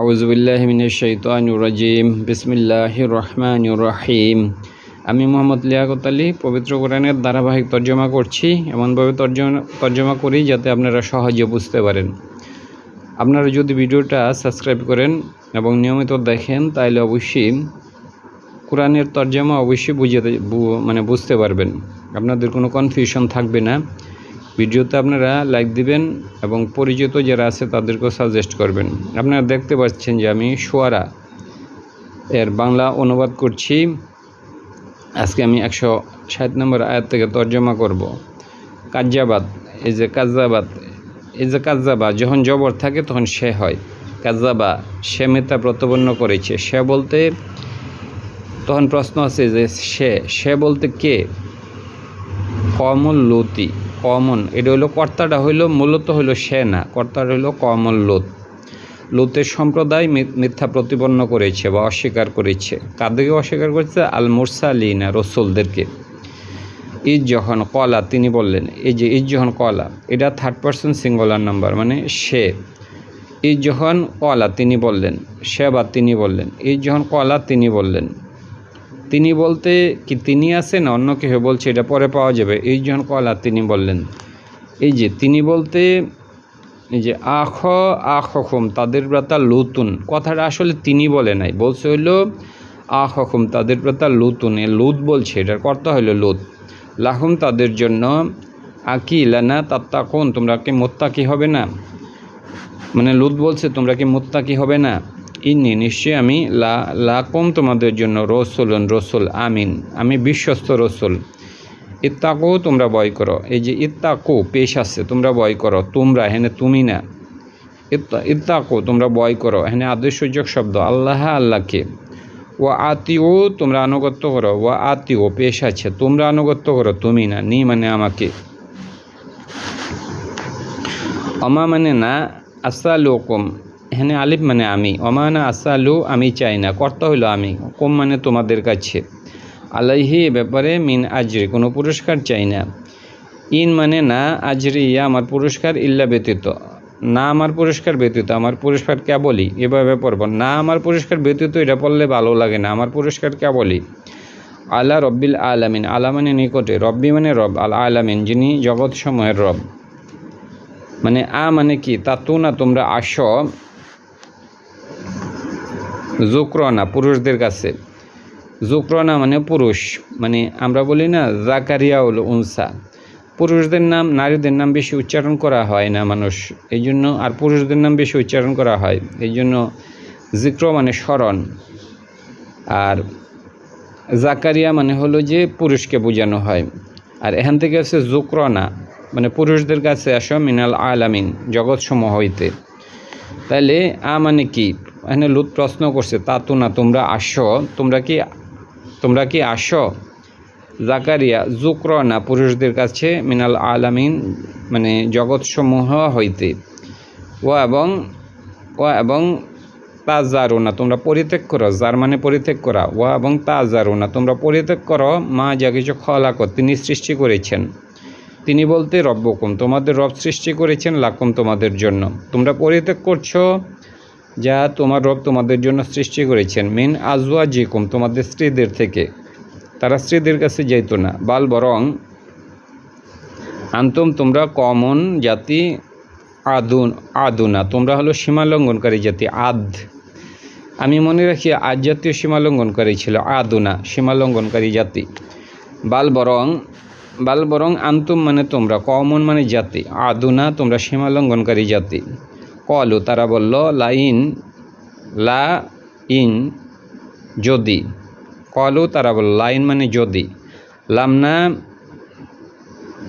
আউজবিল্লাহমিনশাইতানুরাজিম বিসমিল্লাহ রহমানুর রহিম আমি মোহাম্মদ লিয়াকত আলী, পবিত্র কোরআনের ধারাবাহিক তর্জমা করছি, এমনভাবে তর্জমা তর্জমা করি যাতে আপনারা সহজে বুঝতে পারেন। আপনারা যদি ভিডিওটা সাবস্ক্রাইব করেন এবং নিয়মিত দেখেন, তাহলে অবশ্যই কোরআনের তর্জমা অবশ্যই বুঝে মানে বুঝতে পারবেন। আপনাদের কোনো কনফিউশন থাকবে না। ভিডিওতে আপনারা লাইক দিবেন এবং পরিচিত যারা আছে তাদেরকেও সাজেস্ট করবেন। আপনারা দেখতে পাচ্ছেন যে আমি সোয়ারা এর বাংলা অনুবাদ করছি। আজকে আমি একশো ষাট নম্বর আয়াত থেকে তর্জমা করব। কাজ্জাবাদ, এই যে কাজ্জাবাদ, এই যে কাজ্জাবা, যখন জবর থাকে তখন সে হয়। কাজ্জাবা, সে মেতা প্রতিপন্ন করেছে। সে বলতে, তখন প্রশ্ন আছে যে সে সে বলতে কে? কমল লতি। কমন। এটা হইল কর্তাটা হইল মূলত হইল সে না কর্তাটা হইল কমন লোত। লোতের সম্প্রদায় মিথ্যা প্রতিপন্ন করেছে বা অস্বীকার করেছে। কাদেরকে অস্বীকার করেছে? আল মুরসালিনা রসুলদেরকে। ঈদ যখন কলা, তিনি বললেন, এই যে ঈদ যখন কলা, এটা থার্ড পার্সন সিঙ্গুলার নাম্বার মানে সে। ঈদ যখন কলা, তিনি বললেন, সে বা তিনি বললেন ঈদ যখন কলা, তিনি বললেন। তিনি বলতে কি, তিনি আছেন, অন্য কেউ বলছে, এটা পরে পাওয়া যাবে। এই যখন কলা তিনি বললেন। এই যে তিনি বলতে, এই যে, আখ আখ হকুম তাদের ব্রাতা লুতুন। কথাটা আসলে তিনি বলে নাই। বলছে হইল আখ হকুম তাদের ব্রাতা লুতুন। এ লুত বলছে, এটার কর্তা হইল লুত। লাহুম, তাদের জন্য আকি লানা তাত্তাকুন, তোমরা কি মোত্তাকি হবে না? মানে লুত বলছে, তোমরা কি মোত্তাকি হবে না? ইন্নি, নিশ্চয়ই আমি লা, লাকম তোমাদের জন্য রসুলন রসুল, আমিন। আমি বিশ্বস্ত রসুল। ইত্তাকু, তোমরা বয় করো। এই যে ইত্তাকু, পেশ আছে, তোমরা বয় করো। তোমরা হেনে তুমি না। ইত্তাকু, তোমরা বয় করো। হেনে আদর্শযোগ শব্দ, আল্লাহ, আল্লাহকে। ও আতিও তোমরা আনুগত্য করো। ও আতিও পেশ আছে, তোমরা আনুগত্য করো। তুমি না, নি মানে আমাকে। অমা মানে না আসা এখানে আলিফ মানে আমি। অমানা আসালু, আমি চাই না। কর্তা হইল আমি। কম মানে তোমাদের কাছে। আলাইহি ব্যাপারে মিন আজরি, কোনো পুরস্কার চাই না। ইন মানে না আজরি, ইয়া আমার পুরস্কার ইল্লা ব্যতীত। না আমার পুরস্কার ব্যতীত, আমার পুরস্কার কে বলি? এভাবে পড়ব। না আমার পুরস্কার ব্যতীত, এটা পড়লে ভালো লাগে না। আমার পুরস্কার কে বলি? আল্লাহ রব্বিল আলামিন। আলামিনের নিকটে। রব্বি মানে রব, আল আলামিন, যিনি জগৎ সময়ের রব। মানে আ মানে কি? তাতু না, তোমরা আস। জুক্রনা, পুরুষদের কাছে। জুক্রনা মানে পুরুষ মানে আমরা বলি না জাকারিয়া হলো উনসা। পুরুষদের নাম, নারীদের নাম বেশি উচ্চারণ করা হয় না মানুষ এই জন্য আর পুরুষদের নাম বেশি উচ্চারণ করা হয় এই জন্য জিক্র মানে স্মরণ। আর জাকারিয়া মানে হলো যে পুরুষকে বোঝানো হয়। আর এখান থেকে আছে জুক্রনা মানে পুরুষদের কাছে আসো মিনাল আলামিন, জগৎসমূহ হইতে। তাহলে আ মানে কি? এখানে লুত প্রশ্ন করছে, তা তো না, তোমরা আসো, তোমরা কি তোমরা কি আসো? জাকারিয়া জুক্র না, পুরুষদের কাছে মিনাল আলামিন মানে জগৎসমূহ হইতে। ও এবং ও এবং তা জারো না, তোমরা পরিত্যাগ করো, যার মানে পরিত্যাগ করা। ও এবং তা জারো না, তোমরা পরিত্যাগ করো, মা যা কিছু খলাক তিনি সৃষ্টি করেছেন। তিনি বলতে, রব্বকুম, তোমাদের রব সৃষ্টি করেছেন, লাকুম তোমাদের জন্য। তোমরা পরিত্যাগ করছ যা তোমার রব তোমাদের জন্য সৃষ্টি করেছেন। মিন আজওয়া জিকুম তোমাদের স্ত্রীদের থেকে। তারা স্ত্রীদের কাছে যেত না। বাল বরং, আন্তম, তোমরা কমন জাতি আদুন, আদুনা, তোমরা হলো সীমালঙ্ঘনকারী জাতি, আদ। আমি মনে রাখি আজ জাতীয় সীমালঙ্ঘনকারী ছিল, আদুনা, সীমালঙ্ঘনকারী জাতি। বাল বরং বাল বরং আন্তুম মানে তোমরা, কমন মানে জাতি, আদুনা তোমরা সীমালঙ্ঘনকারী জাতি। কলু, তারা বলল, লাইন, লা, ইন, যদি। কলু, তারা বলল, লাইন মানে যদি। লামনা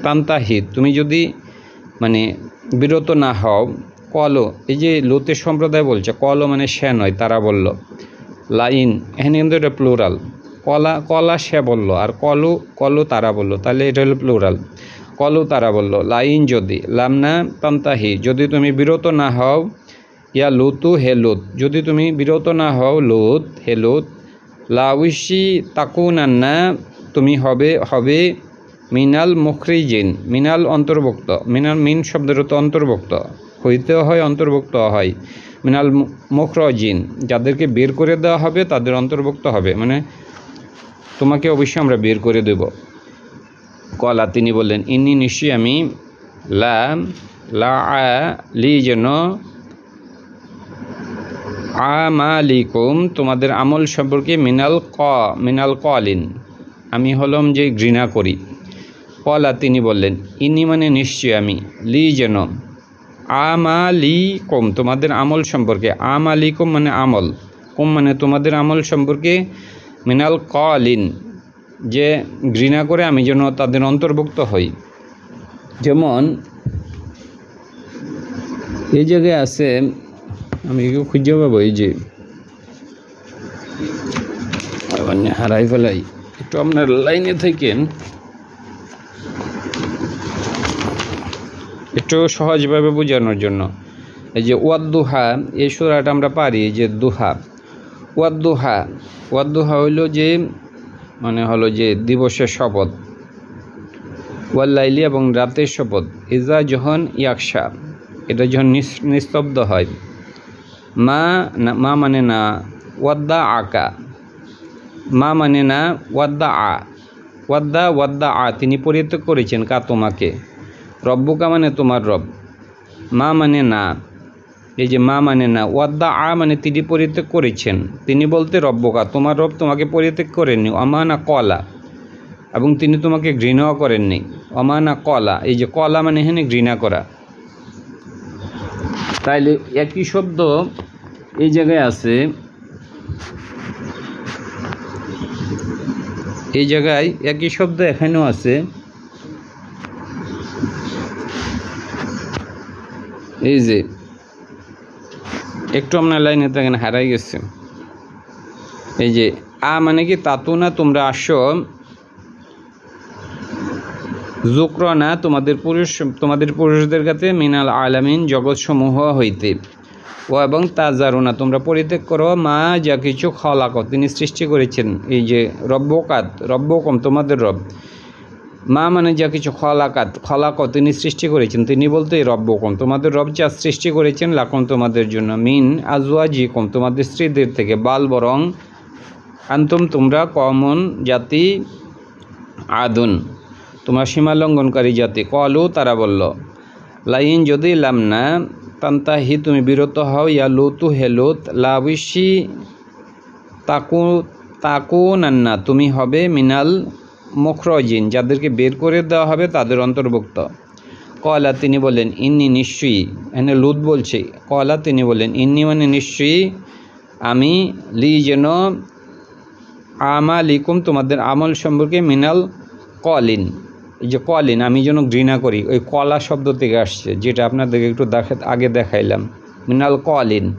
তান্তাহিদ, তুমি যদি মানে বিরত না হও। কলো, এই যে লোতে সম্প্রদায় বলছে, কলো মানে সে নয়, তারা বলল, লাইন, এখানে কিন্তু এটা প্লুরাল কলা কলা সে বলল, আর কলু, কলো তারা বলল, তাহলে এটা হলো প্লুরাল কলু তারা বলল, লাইন যদি লামনা তান্তাহি, যদি তুমি বিরত না হও, ইয়া লুতু হে লুত, যদি তুমি বিরত না হও, লুত হে লুত লাউসি তাকুনান্না তুমি হবে হবে মিনাল মুখরিজিন, মিনাল অন্তর্ভুক্ত, মিনাল মিন শব্দের তো অন্তর্ভুক্ত হইতেও হয় অন্তর্ভুক্ত হয়, মিনাল মুখরজিন, যাদেরকে বের করে দেওয়া হবে, তাদের অন্তর্ভুক্ত হবে মানে তোমাকে অবশ্যই আমরা বের করে দেব। কলা, তিনি বললেন ইনি নিশ্চয়ই আমি লা লা লি যেন আমালিকুম, তোমাদের আমল সম্পর্কে মিনাল ক, মিনাল কলিন, আমি হলাম যে ঘৃণা করি। কলা, তিনি বললেন ইনি মানে নিশ্চয়ই আমি লি যেন আমালিকুম, তোমাদের আমল সম্পর্কে, আমালিকুম মানে আমল, কুম মানে তোমাদের আমল সম্পর্কে মিনাল কলিন যে ঘৃণা করে আমি যেন তাদের অন্তর্ভুক্ত হই। যেমন, এই জায়গায় আছে, আমি খুঁজে পাবো, এই যে হারাই ফেলাই। একটু আপনার লাইনে থাকেন। একটু সহজভাবে বোঝানোর জন্য। এই যে ওয়াদ্দুহা এই সুরাটা আমরা পারি যে দুহা। ওয়াদ্দুহা ওয়াদ্দুহা হইল যে মানে হলো যে দিবসের শপথ। ওয়াল্লাইলি এবং রাতের শপথ। ইজা যখন ইয়াকশা। এটা যখন নিস- নিস্তব্ধ হয়। মা মা মানে না, ওয়াদ্দা আকা। মা মানে না, ওয়াদ্দা আ। ওয়াদ্দা ওয়াদ্দা আ তিনি পরিত্যাগ করেছেন কা তোমাকে। রব্বুকা মানে তোমার রব। মা মানে না। এই যে মা মানে না, ওয়াদ্দা আ মানে তিনি পরিত্যাগ করেছেন। তিনি বলতে, রব্বকা, তোমার রব তোমাকে পরিত্যাগ করেননি। অমানা কলা। এবং তিনি তোমাকে ঘৃণাও করেননি। অমানা কলা, এই যে কলা মানে এখানে ঘৃণা করা। তাইলে একই শব্দ এই জায়গায় আছে। এই জায়গায় একই শব্দ এখানেও আছে। এই যে একটু আপনার লাইনে থাকেন হারাই গেছে। এই যে, আ মানে কি, তাতু না তোমরা আসো, জুক্র না তোমাদের পুরুষ, তোমাদের পুরুষদের কাছে মিনাল আলামিন জগৎসমূহ হইতে। ও এবং তাজারুনা তোমরা পরিত্যাগ করো, মা যা কিছু খলাক, তিনি সৃষ্টি করেছেন। এই যে, রব্বকাত, রব্বকম তোমাদের রব। মা মানে যা কিছু খলাকাত খলাক তিনি সৃষ্টি করেছেন, তিনি বলতে রব্বকম, তোমাদের রব যা সৃষ্টি করেছেন, লাকম তোমাদের জন্য, মিন আজওয়াজি কম তোমাদের স্ত্রীদের থেকে বাল বরং আন্তম তোমরা কমন জাতি আদুন, তোমরা সীমা লঙ্ঘনকারী জাতি। কলু, তারা বলল, লাইন যদি লাম না, তান্তাহি, তুমি বিরত হও, ইয়া লুতু হে লুত লাবিসি তাকু তাকু নান্না তুমি হবে মিনাল মুখরজিন, যাদেরকে বের করে দেওয়া হবে তাদের অন্তর্ভুক্ত। কলা, তিনি বলেন, ইন্নি নিশ্চয়ই। এখানে লুত বলছে, কলা, তিনি বলেন, ইন্নি মানে নিশ্চয়ই আমি লি যেন আমালিকুম, তোমাদের আমল সম্পর্কে মিনাল কলিন। এই যে কলিন, আমি যেন ঘৃণা করি, ওই কলা শব্দ থেকে আসছে, যেটা আপনাদেরকে একটু দেখা, আগে দেখাইলাম। মিনাল কলিন।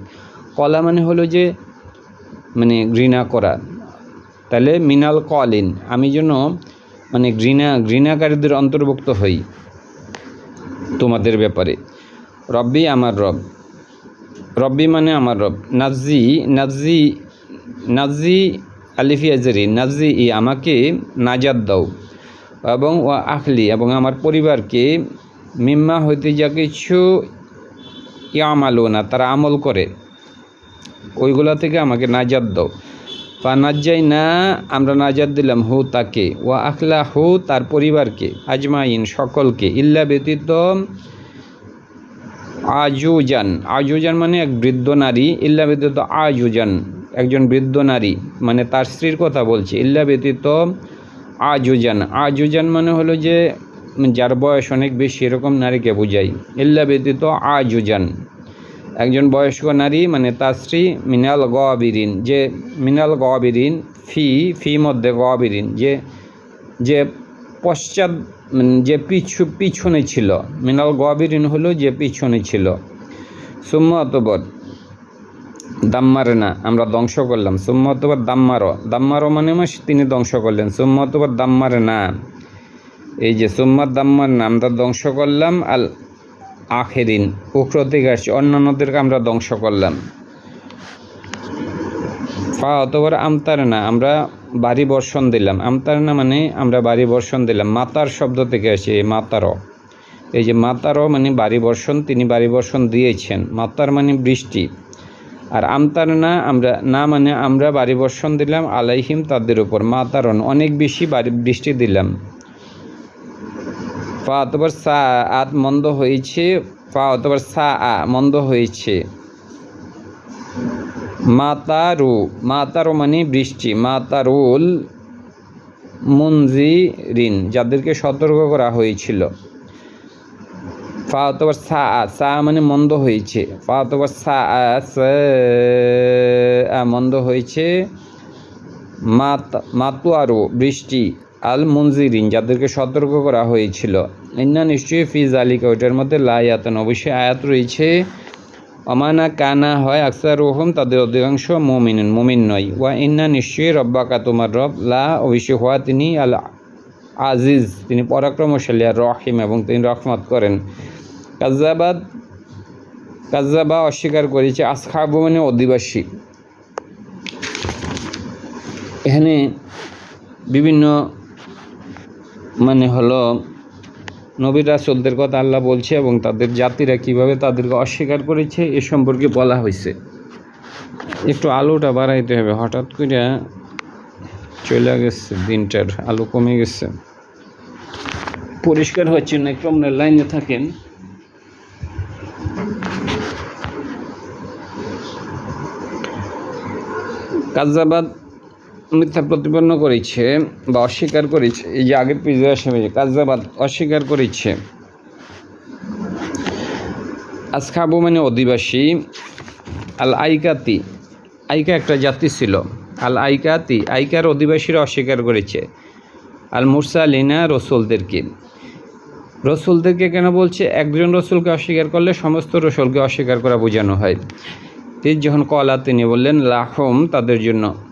কলা মানে হলো যে মানে ঘৃণা করা। তাহলে মিনাল কলিন, আমি যেন মানে ঘৃণা, ঘৃণাকারীদের অন্তর্ভুক্ত হই তোমাদের ব্যাপারে। রব্বি আমার রব। রব্বি মানে আমার রব। নাজি নাজি নাজি আলিফি আজরি নাজি ই, আমাকে নাজাদ দাও। এবং ও আখলি, এবং আমার পরিবারকে মিম্মা হইতে যা কিছু ইয়ামালো না তারা আমল করে, ওইগুলা থেকে আমাকে নাজাদ দাও। বা নাজ্জাই না, আমরা নাজাদ দিলাম হু তাকে। ও আখলা হু তার পরিবারকে, আজমাইন সকলকে, ইল্লা ব্যতীত আজুজান। আজুজান মানে এক বৃদ্ধ নারী, ইল্লা ব্যতীত আজুজান, একজন বৃদ্ধ নারী মানে তার স্ত্রীর কথা বলছে। ইল্লা ব্যতীত আজুজান। আজুজান মানে হলো যে, যার বয়স অনেক বেশি, এরকম নারীকে বোঝাই। ইল্লা ব্যতীত আজুজান। একজন বয়স্ক নারী মানে তার স্ত্রী মিনাল গবিরিন, যে মিনাল গবিরিন, ফি ফি মধ্যে গবিরিন, যে যে পশ্চাৎ মানে যে পিছু, পিছনে ছিল। মিনাল গবিরিন হলো যে পিছনে ছিল। সুম্ম অতবর, দাম্মারে না, আমরা ধ্বংস করলাম। সুম্ম অতবর, দাম্মারো। দাম্মারো মানে মাস তিনি ধ্বংস করলেন। সুম্ম অতবর, দাম্মারে না। এই যে সুম্মার দাম্মার না আমরা ধ্বংস করলাম। আল আখেরিন উক্র থেকে আসছে অন্যান্যদেরকে আমরা ধ্বংস করলাম। ফা অতবার আমতার না আমরা বাড়ি বর্ষণ দিলাম। আমতার না মানে আমরা বাড়ি বর্ষণ দিলাম। মাতার শব্দ থেকে আসে মাতার এই যে মাতারও মানে বাড়ি বর্ষণ, তিনি বাড়ি বর্ষণ দিয়েছেন। মাতার মানে বৃষ্টি। আর আমতার না আমরা, না মানে আমরা বাড়ি বর্ষণ দিলাম আলাইহিম তাদের উপর। মাতারন অনেক বেশি বাড়ি বৃষ্টি দিলাম। ফা অতবার সা আত মন্দ হয়েছে, ফা অতবার সা আ মন্দ হয়েছে। মাতারু মাতারু মানে বৃষ্টি, মাতারুল মুনজিরিন, যাদেরকে সতর্ক করা হয়েছিল। ফা অথবা সা আ, সা মানে মন্দ হয়েছে। ফা অথবা সা আ মন্দ হয়েছে। মাত মাতু আরও বৃষ্টি আল মঞ্জিরিন যাদেরকে সতর্ক করা হয়েছিল। ইন্না নিশ্চয়ই ফিজ আলিকা ওইটার মধ্যে লায়াতন অবশ্যই আয়াত রয়েছে। অমানা কানা হয় আকসার রোহম তাদের অধিকাংশ মমিন মমিন নয়। ওয়া ইন্না নিশ্চয়ই রব্বাকা, তোমার রব, লা, অবশ্যই হওয়া তিনি আল আজিজ তিনি পরাক্রমশালী আর রহিম, এবং তিনি রহমত করেন। কাজাবাদ কাজাবা অস্বীকার করেছে আসখাবু মানে অধিবাসী। এখানে বিভিন্ন মানে হলো নবী রাসুলদের কথা আল্লাহ বলছে এবং তাদের জাতিরা কীভাবে তাদেরকে অস্বীকার করেছে এ সম্পর্কে বলা হয়েছে। একটু আলোটা বাড়াইতে হবে। হঠাৎ করে চলে গেছে, দিনটার আলো কমে গেছে। পরিষ্কার হচ্ছে না একটু আপনার লাইনে থাকেন। কাজাবাদ মিথ্যা প্রতিপন্ন করেছে বা অস্বীকার করেছে, এই যে আগের পিজে আসে কাজাবাদ অস্বীকার করেছে। আসখাবু মানে অধিবাসী আল আইকাতি আইকা একটা জাতি ছিল। আল আইকাতি আইকার অধিবাসীরা অস্বীকার করেছে। আল মুরসালিনা রসুলদেরকে। রসুলদেরকে কেন বলছে? একজন রসুলকে অস্বীকার করলে সমস্ত রসুলকে অস্বীকার করা বোঝানো হয়। তিনি যখন কলা, তিনি বললেন, লাহম তাদের জন্য।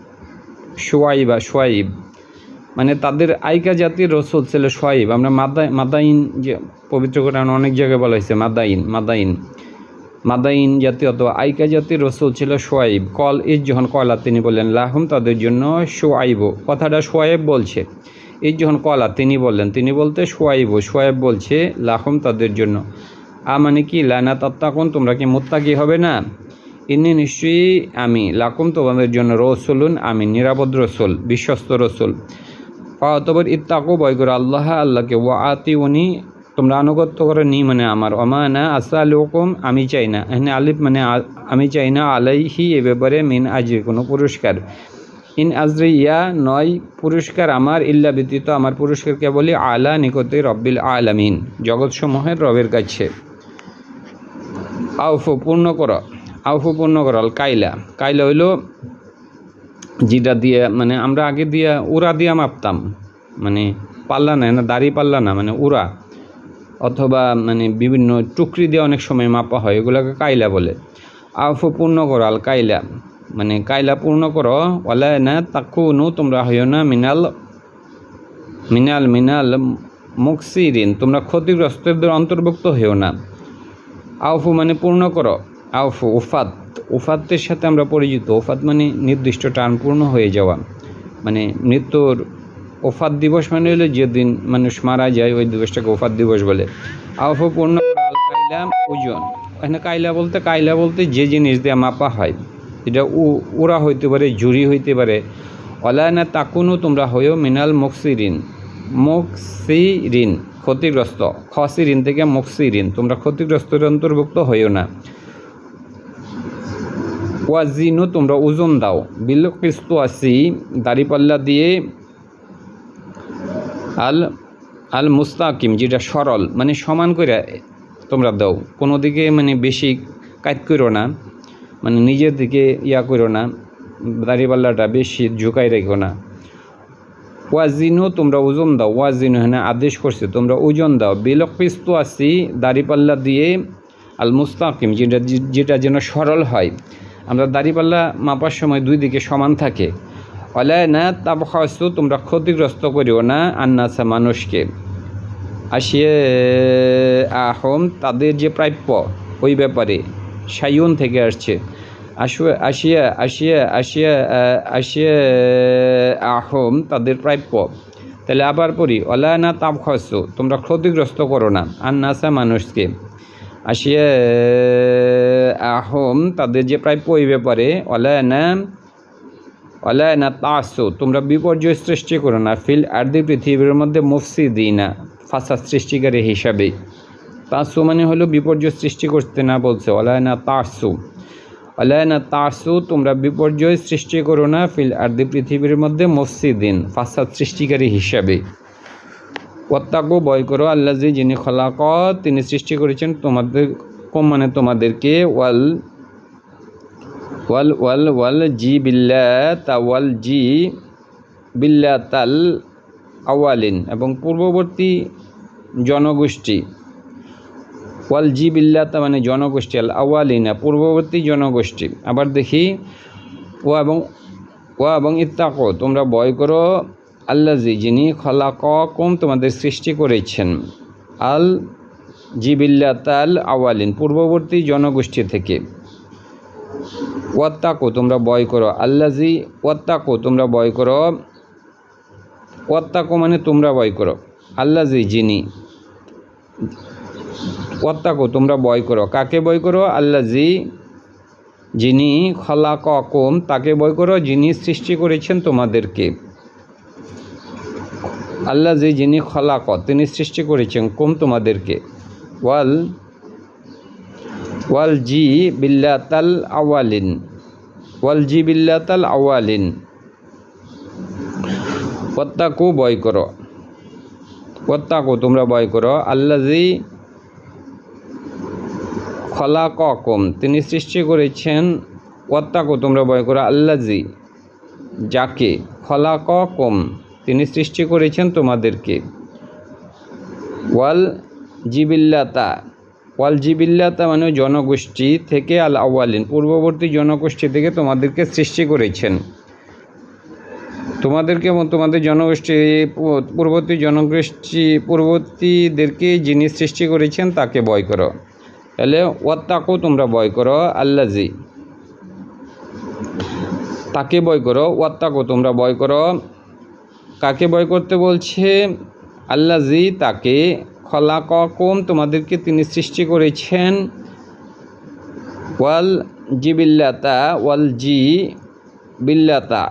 সোয়াইবা সোয়াইব মানে তাদের আইকা জাতির রসুল ছিল সোয়াইব আমরা মাদা, মাদাইন যে পবিত্র কোরআন অনেক জায়গায় বলা হয়েছে, মাদাইন মাদাইন। মাদাইন জাতি অথবা আইকা জাতির রসুল ছিল সোয়াইব কল ইজ যখন কলা তিনি বললেন, লাহম, তাদের জন্য সোয়াইব কথাটা সোয়াইব বলছে। এই যখন কলা তিনি বললেন, তিনি বলতে সোয়াইব সোয়াইব বলছে, লাহম, তাদের জন্য। আ মানে কি, লানা তত্তাকুন, তোমরা কি মোত্তাকি হবে না? ইনি নিশ্চয়ই আমি, লাকুম তোমাদের জন্য রসুলুন, আমি নিরাপদ রসুল, বিশ্বস্ত রসুল। অতবর ইত্তাকু বয় করে আল্লাহ, আল্লাহকে ওয়া আতি উনি, তোমরা আনুগত্য করে, নি মানে আমার অমানা আসা লোকম আমি চাই না। এখানে আলিফ মানে আমি চাই না, আলাইহি, এ ব্যাপারে মিন আজরি, কোনো পুরস্কার। ইন আজরি, ইয়া নয় পুরস্কার আমার, ইল্লা ব্যতীত আমার পুরস্কারকে বলি আলা নিকতে রব্বিল আলামিন, জগৎসমূহের রবের কাছে। আউফু, পূর্ণ কর। আউফু পূর্ণ করাল কাইলা। কাইলা হইল যেটা দিয়ে মানে আমরা আগে দিয়া উড়া দিয়া মাপতাম। মানে পাল্লা না না, দাড়ি পাল্লা না মানে উড়া। অথবা মানে বিভিন্ন টুকরি দিয়ে অনেক সময় মাপা হয়, এগুলোকে কাইলা বলে। আউফু পূর্ণ করাল কাইলা। মানে কাইলা পূর্ণ করো ওলা না তাকুনু, তোমরা হইও না মিনাল মিনাল মিনাল মুকসিরিন, তোমরা ক্ষতিগ্রস্তদের অন্তর্ভুক্ত হইও না। আউফু মানে পূর্ণ করো। আউফু ওফাত ওফাতের সাথে আমরা পরিচিত। ওফাত মানে নির্দিষ্ট টার্ম পূর্ণ হয়ে যাওয়া। মানে মৃত্যুর ওফাত দিবস মানে হলো যেদিন মানুষ মারা যায়, ওই দিবসটাকে ওফাত দিবস বলে। আউফু পূর্ণ ওজন। এখানে কাইলা বলতে কাইলা বলতে যে জিনিস দিয়ে মাপা হয়। এটা উড়া হইতে পারে জুরি হইতে পারে। অলায়না তাকুনও তোমরা হইও মিনাল মকসিরিন। মকসিরিন, ক্ষতিগ্রস্ত। খসিরিন থেকে মকসিরিন। তোমরা ক্ষতিগ্রস্তের অন্তর্ভুক্ত হইও না। ওয়াজিনু, তোমরা ওজন দাও। বিল কিস্তু আসি, দাড়িপাল্লা দিয়ে আল আল মুস্তাকিম, যেটা সরল মানে সমান করে তোমরা দাও। কোনো দিকে মানে বেশি কাজ করো না মানে নিজের দিকে ইয়া করো না, দাড়িপাল্লাটা বেশি ঝুঁকাই রেখো না। ওয়াজিনও তোমরা ওজন দাও। ওয়াজিনও হ্যাঁ আদেশ করছে, তোমরা ওজন দাও। বিলকিস্তু আসি, দাড়িপাল্লা দিয়ে আল মুস্তাকিম, যেটা যেটা যেন সরল হয়। আমরা দাড়িপাল্লা মাপার সময় দুই দিকে সমান থাকে। অলায় না তাবখাস্তু তোমরা ক্ষতিগ্রস্ত করিও না আন্নাসা মানুষকে। আসিয়ে আহম, তাদের যে প্রাপ্য, ওই ব্যাপারে সাইয়ন থেকে আসছে। আসিয়া আসিয়া আসিয়া আসিয়া আসিয়া আহম, তাদের প্রাপ্য। তাহলে আবার পড়ি, অলা না তাপ খস তোমরা ক্ষতিগ্রস্ত করো না আর নাসা মানুষকে। আসিয়া, আহম, তাদের যে প্রায় পই ব্যাপারে অলা না অলা না তাসু, তোমরা বিপর্যয় সৃষ্টি করো না, ফিল আর্দি পৃথিবীর মধ্যে মুফসি দিই না ফাসাদ সৃষ্টিকারী হিসাবে। তাসু মানে হলো বিপর্যয় সৃষ্টি করতে না বলছে অলা না তাসু। অলা না তাসু, তোমরা বিপর্যয় সৃষ্টি করো না, ফিল আর্দি পৃথিবীর মধ্যে মসজিদিন ফাসাদ সৃষ্টিকারী হিসাবে। ওত্তাকু বয় করো আল্লাজি যিনি খলাক তিনি সৃষ্টি করেছেন তোমাদের, কম মানে তোমাদেরকে, ওয়াল ওয়াল ওয়াল ওয়াল জি বিল্লা তা ওয়াল জি বিল্লা তাল আওয়ালিন, এবং পূর্ববর্তী জনগোষ্ঠী, ওয়াল জি বিল্লা তা মানে জনগোষ্ঠী, আল আওয়ালিনা, পূর্ববর্তী জনগোষ্ঠী, আবার দেখি ও এবং ও এবং ইত্তাকো, তোমরা বয় করো আল্লাজি যিনি খলাক কম তোমাদের সৃষ্টি করেছেন, আল জিবিল্লা তাল আওয়ালিন, পূর্ববর্তী জনগোষ্ঠী থেকে। ওয়াত্তাকো, তোমরা বয় করো। আল্লাজি ওয়াত্তাকো, তোমরা বয় করো। ওয়াত্তাকো মানে তোমরা বয় করো। আল্লাজি যিনি ওয়াত্তাকো, তোমরা বয় করো। কাকে বয় করো? আল্লাজি যিনি খলাক কম তাকে বয় করো। যিনি সৃষ্টি করেছেন তোমাদেরকে। আল্লাহ যে যিনি খলাক তিনি সৃষ্টি করেছেন কম তোমাদেরকে। ওয়াল ওয়াল জি বিল্লাতাল আওয়ালিন, ওয়াল জি বিল্লাতাল আওয়ালিন। ওত্তাকু বয় করো। ওত্তাকু তোমরা বয় করো। আল্লাজি খলাক কম তিনি সৃষ্টি করেছেন ওত্তাকু তোমরা বয় করো। আল্লাজি যাকে? খলাক কম তিনি সৃষ্টি করেছেন তোমাদেরকে। ওয়াল জিবিল্লাতা। ওয়াল জিবিল্লাতা মানে জনগোষ্ঠী থেকে আল আওয়ালিন পূর্ববর্তী জনগোষ্ঠী থেকে তোমাদেরকে সৃষ্টি করেছেন। তোমাদেরকে তোমাদের জনগোষ্ঠী, পূর্ববর্তী জনগোষ্ঠী, পূর্ববর্তীদেরকে যিনি সৃষ্টি করেছেন তাকে বয় করো। তাহলে, ওয়াত্তাকু তোমরা বয় করো আল্লাজি তাকে বয় করো, ওয়াত্তাকু তোমরা বয় করো কাকে বয় করতে বলছে? আল্লাহ জি তাকে খলা কম তোমাদেরকে তিনি সৃষ্টি করেছেন। ওয়াল জি বিল্লাতা ওয়াল জি বিল্লাতা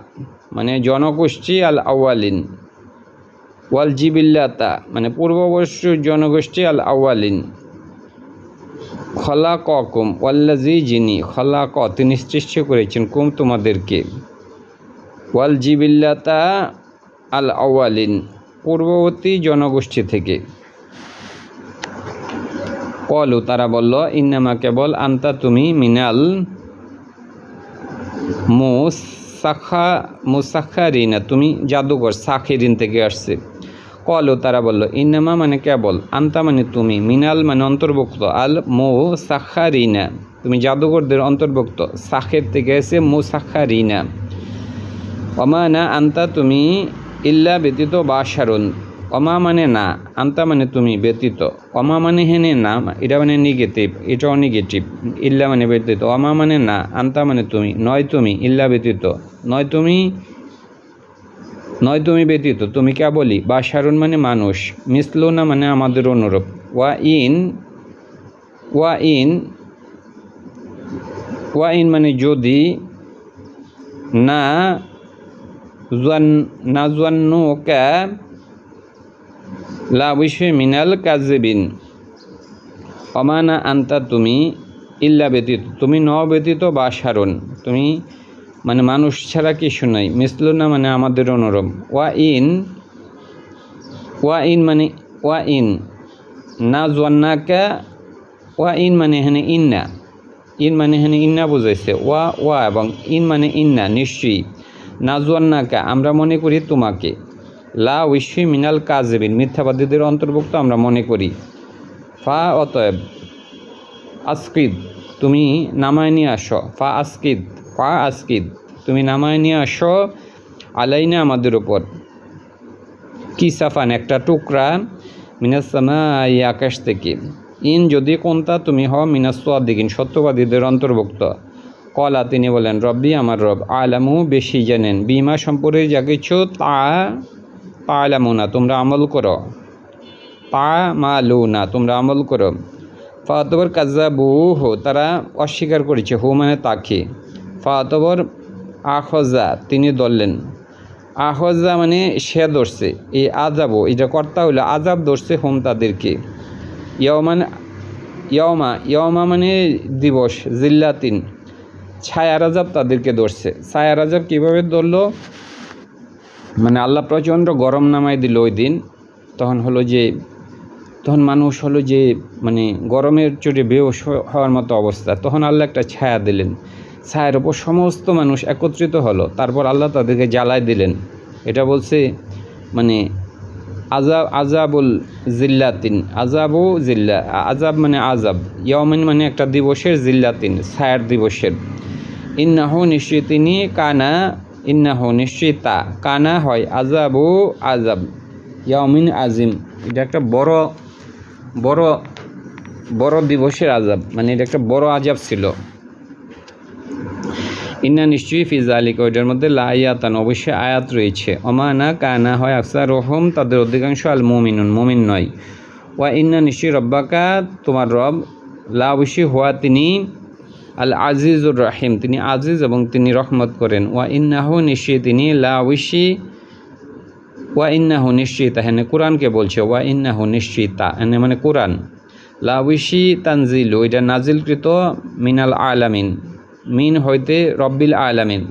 মানে জনগোষ্ঠী আল আওয়ালিন ওয়াল জি বিল্লাতা মানে পূর্ববর্ষ জনগোষ্ঠী আল আওয়ালিন খলা কম ওয়াল্লাজি যিনি খলা ক তিনি সৃষ্টি করেছেন কুম তোমাদেরকে। ওয়াল জিবিল্লাতা আল আওয়ালিন পূর্ববর্তী জনগোষ্ঠী থেকে। কলু, তারা বলল, ইন্নামা কেবল আন্তা, তুমি মিনাল মুসাখা, মুসাখারিনা, তুমি জাদুঘর, সাখিরিন থেকে আসছে। কলু, তারা বলল, ইন্নামা মানে কেবল, আন্তা মানে তুমি, মিনাল মানে অন্তর্ভুক্ত আল মো সাখারিনা তুমি জাদুঘরদের অন্তর্ভুক্ত, সাখের থেকে এসে মুসাখারিনা। অমানা আন্তা, তুমি ইল্লা ব্যতীত বা সারুন অমা মানে না, আন্তা মানে তুমি ব্যতীত। অমা মানে হেনে না, এটা মানে নেগেটিভ এটাও নেগেটিভ ইল্লা মানে ব্যতীত। অমা মানে না, আন্তা মানে তুমি, নয় তুমি, ইল্লা ব্যতীত। নয় তুমি নয় তুমি ব্যতীত, তুমি কে বলি? বা সারুন মানে মানুষ। মিসলো না মানে আমাদের অনুরূপ। ওয়া ইন ওয়া ইন ওয়া ইন মানে যদি না না জুয়ান্নুকা লা বিষয় মিনাল কাজেবিন অমানা আন্তা তুমি ইল্লা ব্যতীত, তুমি ন ব্যতীত বা সারণ। তুমি মানে মানুষ ছাড়া কিছু নাই, মিসল না মানে আমাদের অনুরম। ওয়া ইন ওয়া ইন মানে ওয়া ইন, না জন্নাকা ওয়া ইন মানে এখানে ইন্না। ইন মানে এখানে ইন্না বুঝাইছে। ওয়া ওয়া এবং ইন মানে ইন্না, নিশ্চয়ই। নাজওয়ান্নাকা, আমরা মনে করি তোমাকে। লা উইশ্বি মিনাল কাজেবিন মিথ্যাবাদীদের অন্তর্ভুক্ত আমরা মনে করি। ফা অতএব, আসকিদ, তুমি নামায় নিয়ে আসো। ফা আসকিদ ফা আসকিদ, তুমি নামায় নিয়ে আসো আলাইনা আমাদের ওপর কি সাফান, একটা টুকরা মিনাসামা এই আকাশ থেকে। ইন যদি কোনটা তুমি হও মিনাসদিকিন সত্যবাদীদের অন্তর্ভুক্ত। কলা, তিনি বলেন, রব্বি আমার রব, আলামু বেশি জানেন, বিমা সম্পর্কে যা কিছু তা তালামুনা তোমরা আমল করো। তা মালুনা তোমরা আমল করো। ফাতবর কাজাবু হো তারা অস্বীকার করেছে, হু মানে তাকে। ফাতবর আখজা, তিনি ধরলেন। আহজা মানে সে ধরছে, এই আজাবও এটা কর্তা হইল আজাব ধরছে হোম তাদেরকে। ইয়মান ইয়মা ইয়মা মানে দিবস, জিল্লাতিন। ছায়া রাজাব তাদেরকে ধরছে। ছায়া রাজাব কীভাবে ধরলো? মানে আল্লাহ প্রচণ্ড গরম নামাই দিল ওই দিন। তখন হলো যে, তখন মানুষ হলো যে মানে গরমের চোটে বেহস হওয়ার মতো অবস্থা। তখন আল্লাহ একটা ছায়া দিলেন। ছায়ার ওপর সমস্ত মানুষ একত্রিত হলো। তারপর আল্লাহ তাদেরকে জ্বালায় দিলেন। এটা বলছে মানে আজাব আজাবুল জিল্লাতিন। আজাবু জিল্লা আজাব মানে আজাব। ইয়মিন মানে একটা দিবসের জিল্লাতিন, ছায়ার দিবসের। ইন্নাহু নিশ্চয় তিনি কানা, ইন্নাহু নিশ্চয় তা কানা হয় আজাবু আজাব ইয়ামিন আজিম এটা একটা বড় বড় বড় দিবসের আজাব মানে এটা একটা বড় আজাব ছিল। ইন্না নিশ্চয়ই ফিজা আলিক ওইটার মধ্যে লাইয়াতান অবশ্যই আয়াত রয়েছে। অমানা কানা হয় আকসার রহম তাদের অধিকাংশ আল মুমিনুন, মুমিন নয়। ওয়া ইন্না নিশ্চয়ই রব্বাকা, তোমার রব, লা অবশ্যই হওয়া তিনি আল আজিজুর রাহিম, তিনি আজিজ এবং তিনি রহমত করেন। ওয়া ইন্নাহু নিশ্চয়ই তিনি লা অবশ্যই ওয়া ইন্নাহু নিশ্চয়ই তা হ্যাঁ কোরআনকে বলছে, ওয়া ইন্নাহু নিশ্চয়ই তা এনে মানে কোরআন। লাউশি তানজিলু, এটা নাজিলকৃত মিনাল আলামিন, মিন হইতে রব্বিল আলামিন।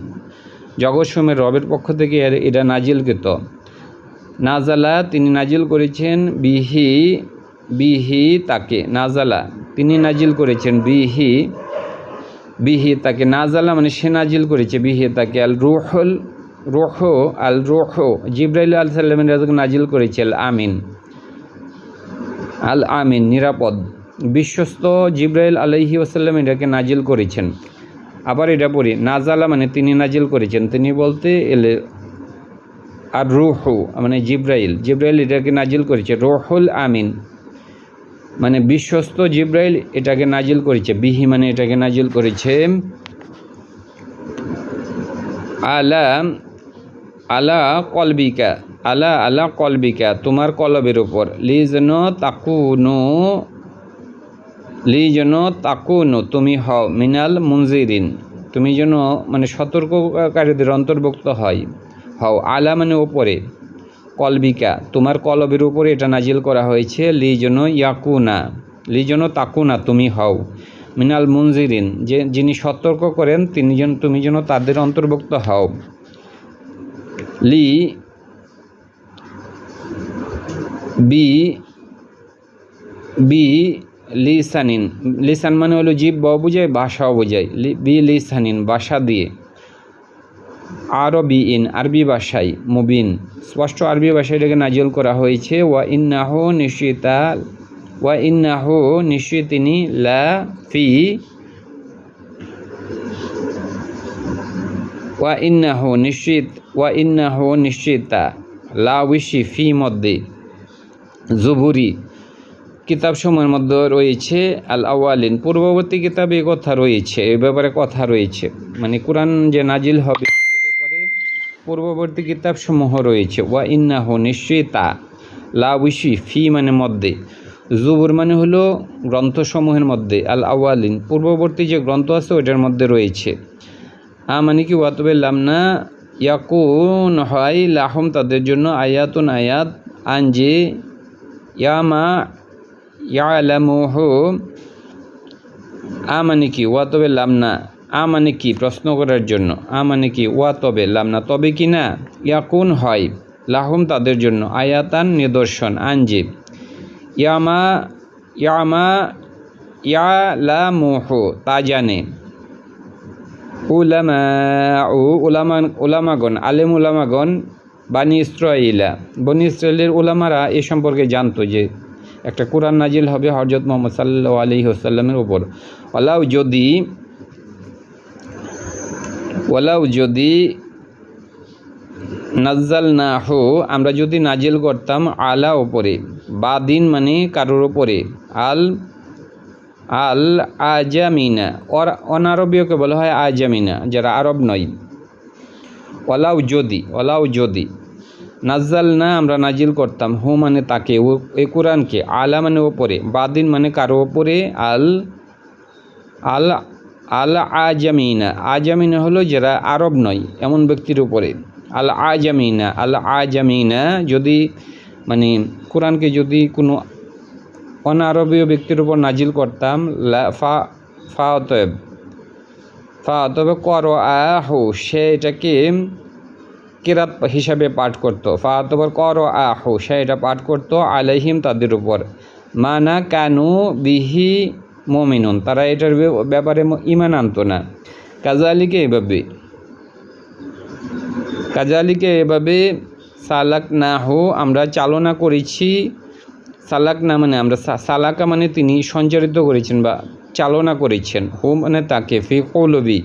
জগৎসমের রবের পক্ষ থেকে এটা নাজিলকৃত। নাজালা, তিনি নাজিল করেছেন বিহি বিহি তাকে, নাজালা, তিনি নাজিল করেছেন বিহি বিহি তাকে নাজালা মানে সে নাজিল করেছে। বিহি তাকে আল রুহল, রোহ, আল রোহ। জিব্রাইল আল সাল্লামের রাজাকে নাজিল করেছে আল আমিন। আল আমিন, নিরাপদ। বিশ্বস্ত জিব্রাইল আলহি ওসাল্লাম এটাকে নাজিল করেছেন। আবার এটা পড়ি, নাজালা মানে তিনি নাজিল করেছেন। তিনি বলতে এলে আর রুহু মানে জিব্রাইল। জিব্রাইল এটাকে নাজিল করেছে, রোহুল আমিন। মানে বিশ্বস্ত জিব্রাইল এটাকে নাজিল করেছে, বিহি মানে এটাকে নাজিল করেছে, আলা আলা কলবিকা, আলা আলা কলবিকা, তোমার কলবের উপর লি যেন তাকুনো যেন তাকুনো, তুমি হও মিনাল মুনজিরিন, তুমি যেন মানে সতর্ককারীদের অন্তর্ভুক্ত হয়, হও, আলা মানে ওপরে কলবিকা। তোমার কলবের উপরে এটা নাজিল করা হয়েছে লি যেন ইয়াকুনা যেন তাকুনা, তুমি হও। মিনাল মুনজিরিন, যে যিনি সতর্ক করেন, তিনি যেন, তুমি যেন তাদের অন্তর্ভুক্ত হও। লি বি বি লিসানিন। লিসান মানে হলো জীব ব বোঝায় ভাষাও বোঝায় লি- বি লিসানিন, ভাষা দিয়ে। আরবি ইন আরবি ভাষায়, মুবিন। স্পষ্ট আরবি ভাষায় এটাকে নাজিল করা হয়েছে, ওয়া ইন্নাহ নিশ্চিতা ওয়া ইন্নাহ নিশ্চয় তিনি লা ফি, ওয়া ইন্নাহ নিশ্চিত ওয়া ইন্নাহ নিশ্চিতা লা উইশি ফি মধ্যে। জুবুরি কিতাবসমূহের মধ্যে রয়েছে আল আওয়ালিন পূর্ববর্তী কিতাবে কথা রয়েছে এ ব্যাপারে কথা রয়েছে। মানে কোরআন যে নাজিল হবে পূর্ববর্তী কিতাবসমূহ রয়েছে। ওয়া ইন্নাহ নিশ্চয়ই তা লাউইসি ফি মানে মধ্যে। জুবুর মানে হলো গ্রন্থসমূহের মধ্যে আল আওয়ালিন পূর্ববর্তী যে গ্রন্থ আছে ওটার মধ্যে রয়েছে। আ মানে কি, ওয়াতবে লামনা ইয়াকুন হয় লাহম, তাদের জন্য আয়াতুন আয়াত আঞ্জে ইয়ামা ইয়ালামুহু। আ মানে কি ওয়া তবে লামনা। আ মানে কি প্রশ্ন করার জন্য? আ মানে কি ওয়া তবে লামনা তবে কি না? ইয়াকুন হয়। লাহুম তাদের জন্য। আয়াতান নিদর্শন আঞ্জে ইয়ামা ইয়ামা, ইয়ালামুহু, তা জানে। উলামা ও উলামা, উলামাগণ, আলেম উলামাগণ, বানি ইসরাইলা বনি ইসরায়েলের উলামারা এ সম্পর্কে জানতো যে একটা কোরআন নাজিল হবে হজরত মোহাম্মদ সাল্লাহ আলী হোসাল্লামের উপর। ওলাও যদি ওলাও যদি নাজ্জাল না হো আমরা যদি নাজিল করতাম আলা ওপরে বা দিন মানে কারোর ওপরে আল আল আজামিনা, অর অনারবীয়কে বলা হয় আজামিনা, যারা আরব নয়। ওলাও যদি ওলাও যদি নাজ্জাল না আমরা নাজিল করতাম, হু মানে তাকে, ও, এ কোরআনকে, আলা মানে ওপরে বাদিন মানে কারও ওপরে আল আল আল আজামিনা আজামিনা হলো যারা আরব নয়, এমন ব্যক্তির উপরে। আল আজামিনা আল আজামিনা যদি মানে কোরআনকে যদি কোনো অনারবীয় ব্যক্তির উপর নাজিল করতাম ফা ফা অতএব। ফা অতএব কর আহু সে এটাকে কেরাত হিসাবে পাঠ করতো। ফা অতএব কর আহু সে এটা পাঠ করতো আলাইহিম তাদের উপর। মানা কানু বিহি মমিনুন, তারা এটার ব্যাপারে ইমান আনতো না। কাজালিকে এভাবে কাজালিকে এভাবে সালাক না হো আমরা চালনা করেছি। সালাক না মানে আমরা সালাকা মানে তিনি সঞ্চারিত করেছেন বা চালনা করেছেন। হো মানে তাকে, ফি কৌলবি,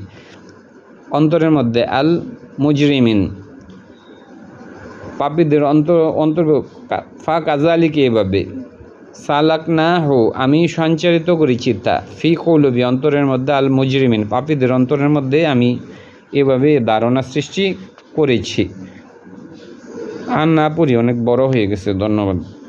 অন্তরের মধ্যে আল মুজরিমিন। পাপীদের অন্তর অন্তর ফা কাজালিকে এভাবে। সালাক না হো আমি সঞ্চারিত করেছি তা। ফি কৌলবি, অন্তরের মধ্যে আল মুজরিমিন পাপীদের অন্তরের মধ্যে আমি এভাবে ধারণা সৃষ্টি করেছি। আর না পড়ি, অনেক বড় হয়ে গেছে, ধন্যবাদ।